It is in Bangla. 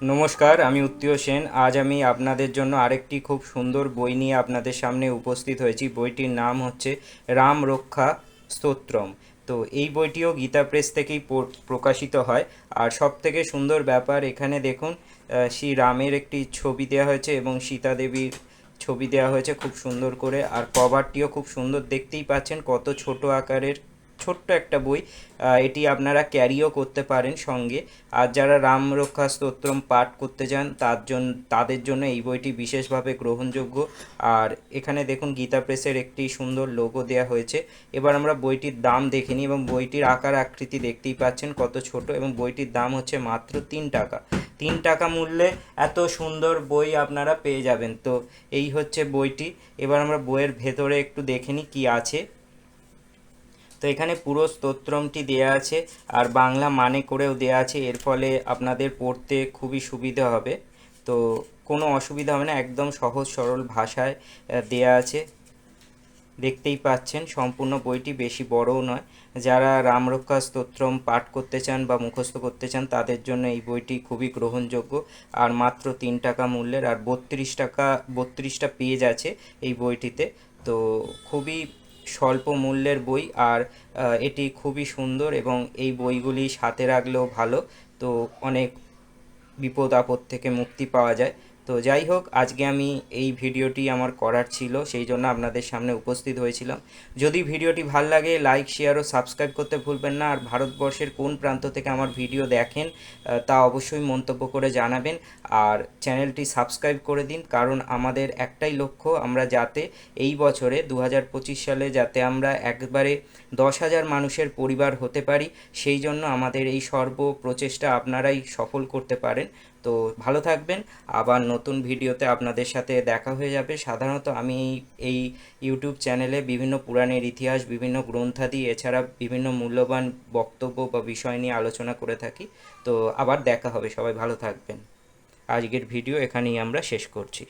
নমস্কার, আমি উত্তীয় সেন। আজ আমি আপনাদের জন্য আরেকটি খুব সুন্দর বই নিয়ে আপনাদের সামনে উপস্থিত হয়েছি। বইটির নাম হচ্ছে রাম রক্ষা স্তোত্রম। তো এই বইটিও গীতা প্রেস থেকেই প্রকাশিত হয়। আর সব থেকে সুন্দর ব্যাপার এখানে দেখুন শ্রী রামের একটি ছবি দেওয়া হয়েছে এবং সীতা দেবীর ছবি দেওয়া হয়েছে খুব সুন্দর করে। আর কভারটিও খুব সুন্দর। দেখতেই পাচ্ছেন কত ছোট আকারের ছোট্ট একটা বই এটি আপনারা ক্যারিও করতে পারেন সঙ্গে। আর যারা রাম রক্ষা স্তোত্রম পাঠ করতে চান, তার জন্য তাদের জন্য এই বইটি বিশেষভাবে গ্রহণযোগ্য। আর এখানে দেখুন, গীতা প্রেসের একটি সুন্দর লোগো দেওয়া হয়েছে। এবার আমরা বইটির দাম দেখে নিই এবং বইটির আকার আকৃতি দেখতেই পাচ্ছেন কত ছোট এবং বইটির দাম হচ্ছে মাত্র তিন টাকা। তিন টাকা মূল্যে এত সুন্দর বই আপনারা পেয়ে যাবেন। তো এই হচ্ছে বইটি। এবার আমরা বইয়ের ভেতরে একটু দেখে নিই কী আছে। তো এখানে পুরো স্তোত্রমটি দেয়া আছে, আর বাংলা মানে করেও দেয়া আছে, এর ফলে আপনাদের পড়তে খুবই সুবিধা হবে। তো কোনো অসুবিধা হবে না, একদম সহজ সরল ভাষায় দেয়া আছে। দেখতেই পাচ্ছেন, সম্পূর্ণ বইটি বেশি বড়ও নয়। যারা রামরক্ষা স্তোত্রম পাঠ করতে চান বা মুখস্থ করতে চান, তাদের জন্য এই বইটি খুবই গ্রহণযোগ্য। আর মাত্র তিন টাকা মূল্যের, আর বত্রিশ টাকা, বত্রিশটা পেজ আছে এই বইটিতে। তো খুবই স্বল্প মূল্যের বই আর এটি খুবই সুন্দর এবং এই বইগুলি সাথে রাখলেও ভালো। তো অনেক বিপদ আপদ থেকে মুক্তি পাওয়া যায়। তো যাই হোক, আজকে আমি এই ভিডিওটি আমার করার ছিল, সেই জন্য আপনাদের সামনে উপস্থিত হয়েছিলাম। যদি ভিডিওটি ভালো লাগে লাইক শেয়ার ও সাবস্ক্রাইব করতে ভুলবেন না। আর ভারতবর্ষের কোন প্রান্ত থেকে আমার ভিডিও দেখেন তা অবশ্যই মন্তব্য করে জানাবেন। আর চ্যানেলটি সাবস্ক্রাইব করে দিন, কারণ আমাদের একটাই লক্ষ্য, আমরা যাতে এই বছরে দু হাজার পঁচিশ সালে যাতে আমরা একবারে দশ হাজার মানুষের পরিবার হতে পারি, সেই জন্য আমাদের এই সর্ব প্রচেষ্টা আপনারাই সফল করতে পারেন। তো ভালো থাকবেন, আবার নতুন ভিডিওতে আপনাদের সাথে দেখা হয়ে যাবে। সাধারণত আমি এই- ইউটিউব চ্যানেলে বিভিন্ন পুরাণের ইতিহাস, বিভিন্ন গ্রন্থাদি, এছাড়া বিভিন্ন মূল্যবান বক্তব্য বা বিষয় নিয়ে আলোচনা করে থাকি। তো আবার দেখা হবে। সবাই ভালো থাকবেন। আজকের ভিডিও এখানেই আমরা শেষ করছি।